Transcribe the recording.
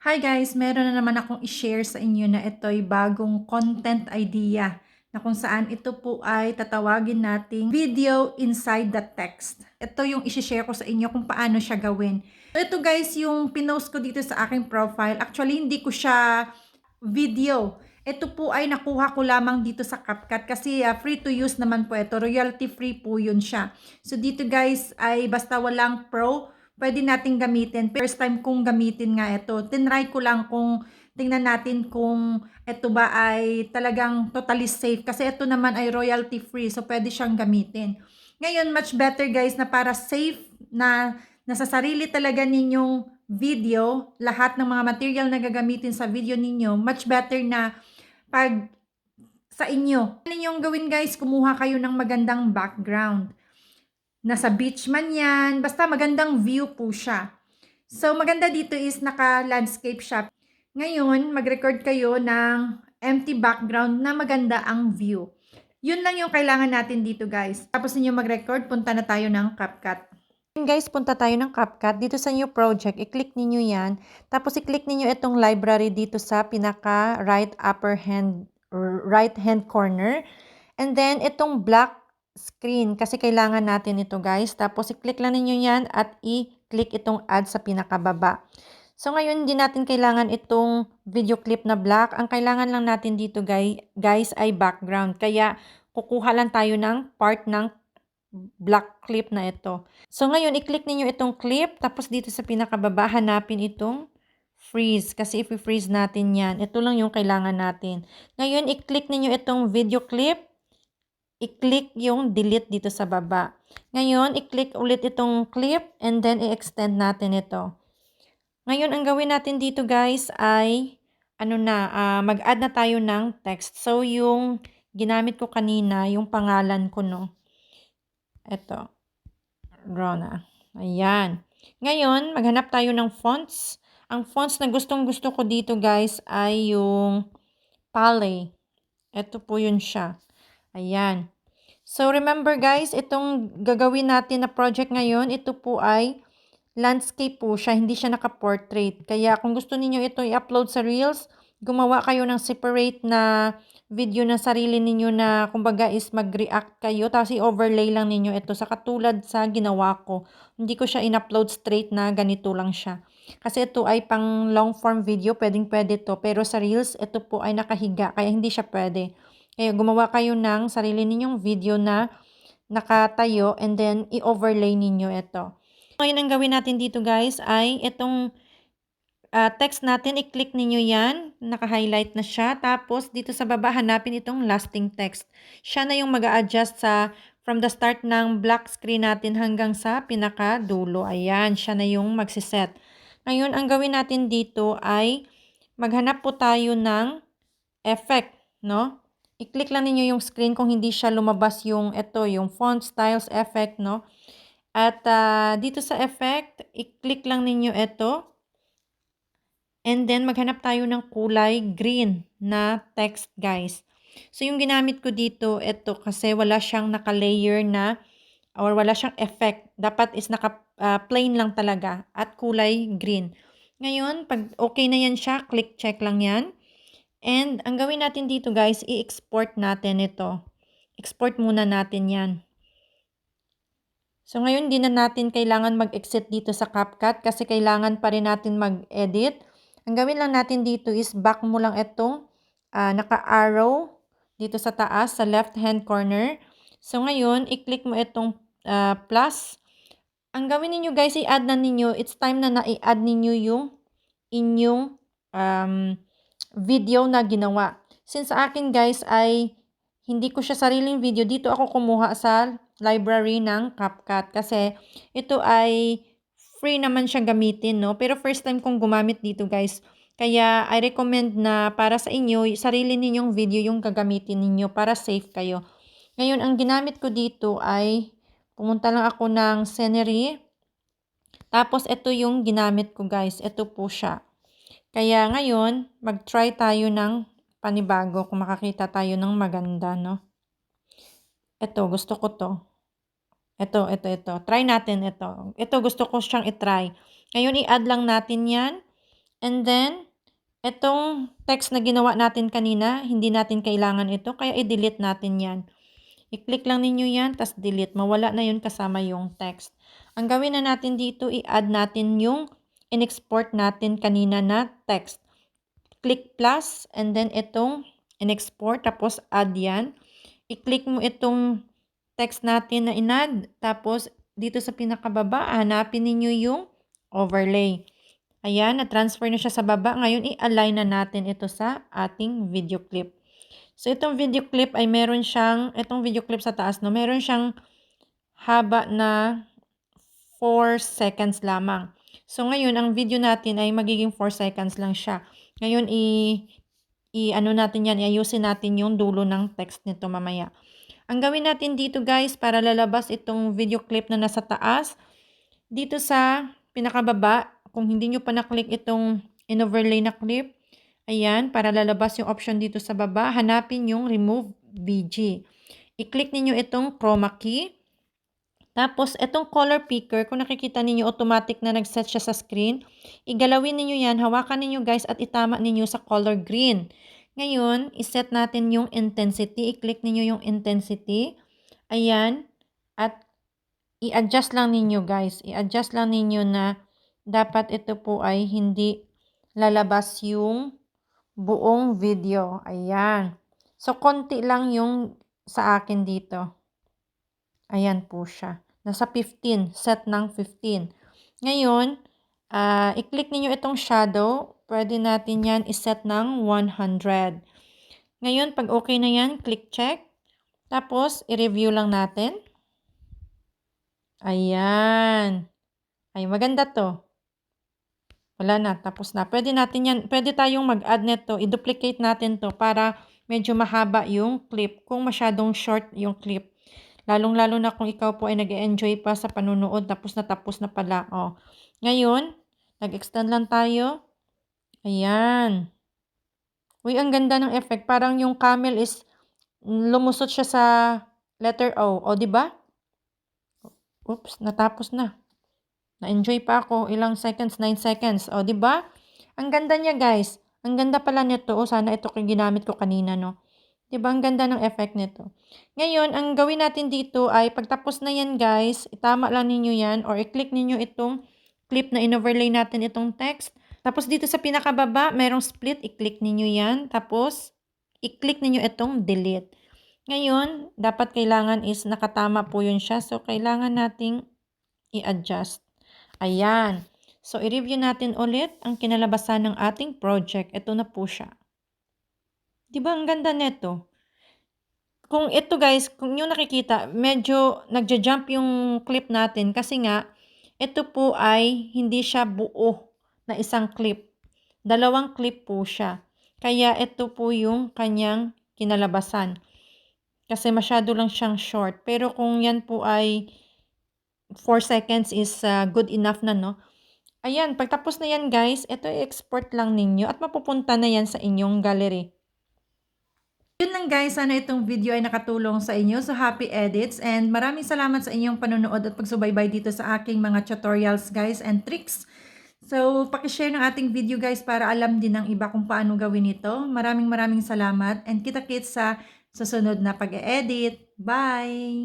Hi guys! Meron na naman akong i-share sa inyo na ito'y bagong content idea na kung saan ito po ay tatawagin nating video inside the text. Ito yung i-share ko sa inyo kung paano siya gawin. So ito guys yung pinost ko dito sa aking profile. Actually hindi ko siya video. Ito po ay nakuha ko lamang dito sa CapCut kasi uh, free to use naman po ito. Royalty free po yun siya. So dito guys ay basta walang pro pwede nating gamitin. First time kong gamitin nga ito. Tinry ko lang kung tingnan natin kung ito ba ay talagang totally safe. Kasi ito naman ay royalty free. So, pwede siyang gamitin. Ngayon, much better guys na para safe na nasa sarili talaga ninyong video, lahat ng mga material na gagamitin sa video ninyo, much better na pag sa inyo. Ano yung gawin guys? Kumuha kayo ng magandang background nasa beach man yan, basta magandang view po siya. So, maganda dito is naka-landscape siya. Ngayon, mag-record kayo ng empty background na maganda ang view. Yun lang yung kailangan natin dito, guys. Tapos ninyo mag-record, punta na tayo ng CapCut. Guys, punta tayo ng CapCut. Dito sa new project, i-click ninyo yan. Tapos i-click ninyo itong library dito sa pinaka right upper hand, right hand corner. And then, itong black screen kasi kailangan natin ito guys. Tapos i-click lang ninyo yan at i-click itong add sa pinakababa. So ngayon hindi natin kailangan itong video clip na black. Ang kailangan lang natin dito guys, ay background. Kaya kukuha lang tayo ng part ng black clip na ito. So ngayon i-click ninyo itong clip tapos dito sa pinakababa hanapin itong freeze kasi if i-freeze natin yan, ito lang yung kailangan natin. Ngayon i-click ninyo itong video clip i-click yung delete dito sa baba. Ngayon, i-click ulit itong clip and then i-extend natin ito. Ngayon, ang gawin natin dito guys ay ano na, uh, mag-add na tayo ng text. So, yung ginamit ko kanina, yung pangalan ko, no. Ito. Rona. Ayan. Ngayon, maghanap tayo ng fonts. Ang fonts na gustong gusto ko dito guys ay yung Pale. Ito po yun siya. Ayan. So, remember guys, itong gagawin natin na project ngayon, ito po ay landscape po siya, hindi siya naka-portrait. Kaya kung gusto niyo ito i-upload sa Reels, gumawa kayo ng separate na video na sarili ninyo na kumbaga is mag-react kayo tapos i-overlay lang ninyo ito sa katulad sa ginawa ko. Hindi ko siya in-upload straight na ganito lang siya. Kasi ito ay pang long form video, pwedeng pwede to. Pero sa Reels, ito po ay nakahiga kaya hindi siya pwede. Kaya gumawa kayo ng sarili ninyong video na nakatayo and then i-overlay ninyo ito. Ngayon ang gawin natin dito guys ay itong uh, text natin, i-click ninyo yan. Naka-highlight na siya. Tapos dito sa baba hanapin itong lasting text. Siya na yung mag adjust sa from the start ng black screen natin hanggang sa pinaka-dulo. Ayan, siya na yung magsiset. Ngayon, ang gawin natin dito ay maghanap po tayo ng effect, no? I-click lang ninyo yung screen kung hindi siya lumabas yung ito, yung font styles effect, no? At uh, dito sa effect, i-click lang ninyo ito. And then, maghanap tayo ng kulay green na text, guys. So, yung ginamit ko dito, ito, kasi wala siyang naka-layer na or wala siyang effect. Dapat is ah, uh, lang talaga at kulay green. Ngayon, pag okay na yan siya, click check lang yan. And ang gawin natin dito guys, i-export natin ito. Export muna natin yan. So ngayon, hindi na natin kailangan mag-exit dito sa CapCut kasi kailangan pa rin natin mag-edit. Ang gawin lang natin dito is back mo lang itong uh, naka-arrow dito sa taas, sa left-hand corner. So ngayon, i-click mo itong uh, plus. Ang gawin ninyo guys, i-add na ninyo, it's time na na-i-add ninyo yung inyong um, video na ginawa. Since akin guys ay hindi ko siya sariling video, dito ako kumuha sa library ng CapCut kasi ito ay free naman siya gamitin, no? Pero first time kong gumamit dito guys. Kaya I recommend na para sa inyo, sarili ninyong video yung gagamitin ninyo para safe kayo. Ngayon, ang ginamit ko dito ay pumunta lang ako ng scenery. Tapos, ito yung ginamit ko guys. Ito po siya. Kaya ngayon, mag-try tayo ng panibago kung makakita tayo ng maganda, no? Ito, gusto ko to. Ito, ito, ito. Try natin ito. Ito, gusto ko siyang itry. Ngayon, i-add lang natin yan. And then, itong text na ginawa natin kanina, hindi natin kailangan ito, kaya i-delete natin yan. I-click lang ninyo yan, tas delete. Mawala na yun kasama yung text. Ang gawin na natin dito, i-add natin yung in-export natin kanina na text. Click plus, and then itong in-export, tapos add yan. I-click mo itong text natin na inad, tapos dito sa pinakababa, hanapin ninyo yung overlay. Ayan, na-transfer na siya sa baba. Ngayon, i-align na natin ito sa ating video clip. So, itong video clip ay meron siyang, itong video clip sa taas, no, meron siyang haba na 4 seconds lamang. So, ngayon, ang video natin ay magiging 4 seconds lang siya. Ngayon, i, i ano natin yan, iayusin natin yung dulo ng text nito mamaya. Ang gawin natin dito guys, para lalabas itong video clip na nasa taas, dito sa pinakababa, kung hindi nyo pa na-click itong in-overlay na clip, ayan, para lalabas yung option dito sa baba, hanapin yung remove BG. I-click ninyo itong chroma key. Tapos, itong color picker, kung nakikita ninyo automatic na nag-set siya sa screen, igalawin ninyo yan, hawakan ninyo guys at itama ninyo sa color green. Ngayon, iset natin yung intensity. I-click ninyo yung intensity. Ayan. At i-adjust lang ninyo guys. I-adjust lang ninyo na dapat ito po ay hindi lalabas yung buong video. Ayan. So, konti lang yung sa akin dito. Ayan po siya. Nasa 15. Set ng 15. Ngayon, uh, i-click ninyo itong shadow. Pwede natin yan iset ng 100. Ngayon, pag okay na yan, click check. Tapos, i-review lang natin. Ayan. Ay, maganda to. Wala na, tapos na. Pwede natin yan, pwede tayong mag-add nito, i-duplicate natin to para medyo mahaba yung clip. Kung masyadong short yung clip. Lalong-lalo na kung ikaw po ay nag enjoy pa sa panunood, tapos na tapos na pala. Oh. Ngayon, nag-extend lang tayo. Ayan. Uy, ang ganda ng effect. Parang yung camel is lumusot siya sa letter O. O, di ba? Oops, natapos na. Na-enjoy pa ako. Ilang seconds? 9 seconds. O, di ba? Ang ganda niya, guys. Ang ganda pala nito. O, sana ito kung ginamit ko kanina, no? Di ba? Ang ganda ng effect nito. Ngayon, ang gawin natin dito ay pagtapos na yan, guys, itama lang ninyo yan or i-click ninyo itong clip na in-overlay natin itong text. Tapos dito sa pinakababa, merong split. I-click ninyo yan. Tapos, i-click ninyo itong delete. Ngayon, dapat kailangan is nakatama po yun siya. So, kailangan nating i-adjust. Ayan. So, i-review natin ulit ang kinalabasan ng ating project. Ito na po siya. Di ba ang ganda neto? Kung ito guys, kung yung nakikita, medyo nagja-jump yung clip natin kasi nga, ito po ay hindi siya buo na isang clip. Dalawang clip po siya. Kaya ito po yung kanyang kinalabasan. Kasi masyado lang siyang short. Pero kung yan po ay 4 seconds is uh, good enough na, no? Ayan, pagtapos na yan guys, ito i-export lang ninyo at mapupunta na yan sa inyong gallery. Yun lang guys, sana itong video ay nakatulong sa inyo. So happy edits and maraming salamat sa inyong panonood at pagsubaybay dito sa aking mga tutorials guys and tricks. So pakishare ng ating video guys para alam din ng iba kung paano gawin ito. Maraming maraming salamat and kita-kits sa susunod na pag-edit. Bye!